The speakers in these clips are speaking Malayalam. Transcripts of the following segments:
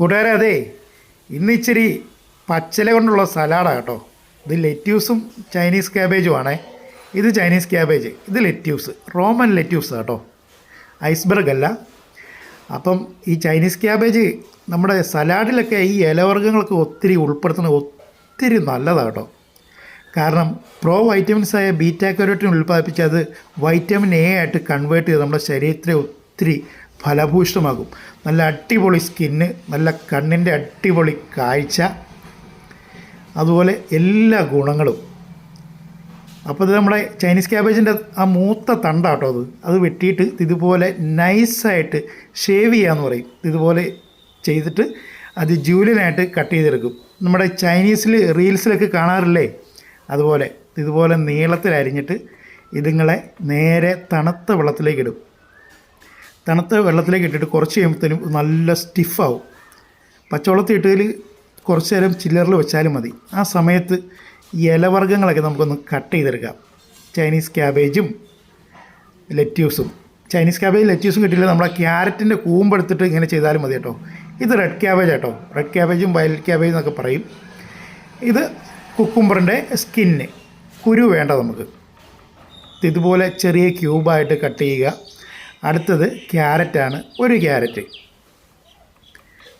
കൂട്ടുകാരെ അതെ ഇന്ന് ഇച്ചിരി പച്ചില കൊണ്ടുള്ള സലാഡാണ് കേട്ടോ. ഇത് ലെറ്റ്യൂസും ചൈനീസ് ക്യാബേജും ആണേ. ഇത് ചൈനീസ് ക്യാബേജ് ഇത് ലെറ്റ്യൂസ് റോമൻ ലെറ്റ്യൂസ് കേട്ടോ. ഐസ്ബർഗ് അല്ല. അപ്പം ഈ ചൈനീസ് ക്യാബേജ് നമ്മുടെ സലാഡിലൊക്കെ ഈ ഇലവർഗങ്ങൾക്ക് ഒത്തിരി ഉൾപ്പെടുത്തുന്നത് ഒത്തിരി നല്ലതാണ് കേട്ടോ. കാരണം പ്രോ വൈറ്റമിൻസ് ആയ ബീറ്റാ കരോട്ടിൻ ഉൽപ്പാദിപ്പിച്ച് അത് വൈറ്റമിൻ എ ആയിട്ട് കൺവേർട്ട് ചെയ്ത് നമ്മുടെ ശരീരത്തെ ഒത്തിരി ഫലഭൂഷ്ടമാകും നല്ല അടിപൊളി സ്കിന്ന് നല്ല കണ്ണിന്റെ അടിപൊളി കാഴ്ച അതുപോലെ എല്ലാ ഗുണങ്ങളും. അപ്പോൾ ഇത് നമ്മുടെ ചൈനീസ് ക്യാബേജിന്റെ ആ മൂത്ത തണ്ടാട്ടോ അത്. അത് വെട്ടിയിട്ട് ഇതുപോലെ നൈസായിട്ട് ഷേവ് ചെയ്യാന്ന് പറയും. ഇതുപോലെ ചെയ്തിട്ട് അത് ജൂലിനായിട്ട് കട്ട് ചെയ്തെടുക്കും. നമ്മുടെ ചൈനീസിൽ റീൽസിലൊക്കെ കാണാറില്ലേ? അതുപോലെ ഇതുപോലെ നീളത്തിൽ അരിഞ്ഞിട്ട് ഇതുങ്ങളെ നേരെ തണുത്ത വെള്ളത്തിലേക്ക് ഇടും. തണുത്ത വെള്ളത്തിലേക്ക് ഇട്ടിട്ട് കുറച്ച് കഴിയുമ്പോഴത്തേനും നല്ല സ്റ്റിഫാവും പച്ചവെള്ളത്തിൽ ഇട്ടതിൽ കുറച്ച് നേരം ചില്ലറിൽ വെച്ചാലും മതി. ആ സമയത്ത് ഇലവർഗങ്ങളൊക്കെ നമുക്കൊന്ന് കട്ട് ചെയ്തെടുക്കാം. ചൈനീസ് ക്യാബേജും ലെറ്റ്യൂസും ചൈനീസ് ക്യാബേജ് ലെറ്റ്യൂസും കിട്ടിയില്ല ആ ക്യാരറ്റിന്റെ കൂമ്പെടുത്തിട്ട് ഇങ്ങനെ ചെയ്താലും മതി കേട്ടോ. ഇത് റെഡ് ക്യാബേജ് കേട്ടോ റെഡ് ക്യാബേജും വയലറ്റ് ക്യാബേജും എന്നൊക്കെ പറയും. ഇത് കുക്കുംബറിന്റെ സ്കിന്ന് കുരു വേണ്ട നമുക്ക്. ഇതുപോലെ ചെറിയ ക്യൂബായിട്ട് കട്ട് ചെയ്യുക. അടുത്തത് ക്യാരറ്റാണ്. ഒരു ക്യാരറ്റ്.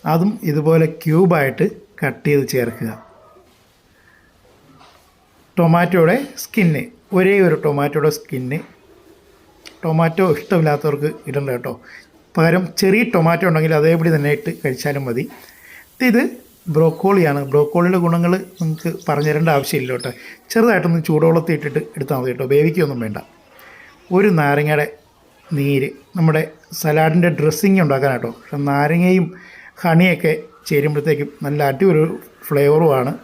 അതും ഇതുപോലെ ക്യൂബായിട്ട് കട്ട് ചെയ്ത് ചേർക്കുക. ടൊമാറ്റോയുടെ സ്കിന്ന്. ഒരേ ഒരു ടൊമാറ്റോയുടെ സ്കിന്ന്. ടൊമാറ്റോ ഇഷ്ടമില്ലാത്തവർക്ക് ഇടണ്ട കേട്ടോ. പകരം ചെറിയ ടൊമാറ്റോ ഉണ്ടെങ്കിൽ അതേപടി തന്നെ ഇട്ട് കഴിച്ചാലും മതി. ഇത് ബ്രോക്കോളിയാണ്. ബ്രോക്കോളിയുടെ ഗുണങ്ങൾ നിങ്ങൾക്ക് പറഞ്ഞു തരേണ്ട ആവശ്യമില്ല കേട്ടോ. ചെറുതായിട്ടൊന്ന് ചൂടുവെള്ളത്തിൽ ഇട്ടിട്ട് എടുത്താൽ മതി കേട്ടോ. വേവിക്കൊന്നും വേണ്ട. ഒരു നാരങ്ങയുടെ നീര്. നമ്മുടെ സലാഡിന്റെ ഡ്രസ്സിങ് ഉണ്ടാക്കാനായിട്ടോ പക്ഷെ നാരങ്ങയും ഹണിയൊക്കെ ചേരുമ്പോഴത്തേക്കും നല്ല അടിപൊളി ഫ്ലേവറുമാണ്.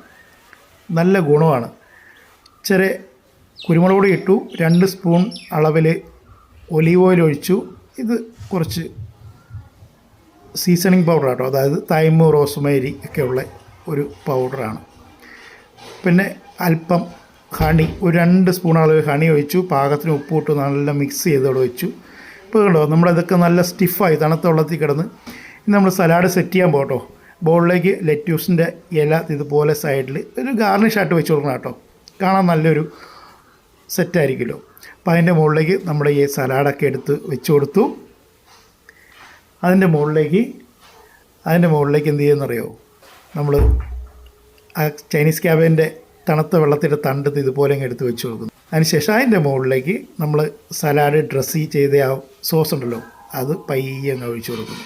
നല്ല ഗുണമാണ്. ചെറിയ കുരുമുളക് പൊടി ഇട്ടു. രണ്ട് സ്പൂൺ അളവിൽ ഒലീവ് ഓയിൽ ഒഴിച്ചു. ഇത് കുറച്ച് സീസണിങ് പൗഡർ കേട്ടോ അതായത് തൈമ് റോസ്മേരി ഒക്കെ ഉള്ള ഒരു പൗഡറാണ് പിന്നെ അല്പം ഹണി. ഒരു രണ്ട് സ്പൂൺ അളവ് ഹണി ഒഴിച്ചു. പാകത്തിന് ഉപ്പ് ഇട്ട് നല്ല മിക്സ് ചെയ്തോടെ വെച്ചു. കണ്ടോ നമ്മളിതൊക്കെ നല്ല സ്റ്റിഫായി തണുത്ത വെള്ളത്തിൽ കിടന്ന് ഇനി നമ്മൾ സലാഡ് സെറ്റ് ചെയ്യാൻ പോകട്ടോ. ബോളിലേക്ക് ലെറ്റ്യൂസിന്റെ ഇല ഇതുപോലെ സൈഡിൽ ഒരു ഗാർണിഷായിട്ട് വെച്ച് കൊടുക്കണം കേട്ടോ. കാണാൻ നല്ലൊരു സെറ്റായിരിക്കുമല്ലോ അപ്പോൾ അതിന്റെ മുകളിലേക്ക് നമ്മൾ ഈ സലാഡൊക്കെ എടുത്ത് വെച്ച് കൊടുത്തു. അതിന്റെ മുകളിലേക്ക് അതിന്റെ മുകളിലേക്ക് എന്ത് ചെയ്യുമെന്നറിയോ നമ്മൾ ആ ചൈനീസ് ക്യാബിന്റെ തണുത്ത വെള്ളത്തിന്റെ തണ്ടത്ത് ഇതുപോലെ അങ്ങ് എടുത്ത് വെച്ച് കൊടുക്കുന്നു. അതിനുശേഷം അതിന്റെ മുകളിലേക്ക് നമ്മൾ സലാഡ് ഡ്രസ്സി ചെയ്ത ആ സോസ് ഉണ്ടല്ലോ അത് പയ്യെ അങ്ങ് ഒഴിച്ചു കൊടുക്കും.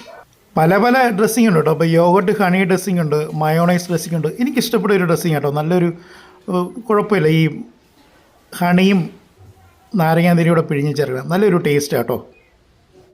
പല പല ഡ്രസ്സിംഗ് ഉണ്ട് കേട്ടോ. അപ്പോൾ യോഗട്ട് ഹണി ഡ്രസ്സിംഗ് ഉണ്ട് മയോണൈസ് ഡ്രസ്സിംഗ് ഉണ്ട്. എനിക്ക് ഇഷ്ടപ്പെട്ട ഒരു ഡ്രസ്സിംഗ് കേട്ടോ നല്ലൊരു കുഴപ്പമില്ല. ഈ ഹണിയും നാരങ്ങാതിരിയൂടെ പിഴിഞ്ഞ് ചേർക്കണം. നല്ലൊരു ടേസ്റ്റ് കേട്ടോ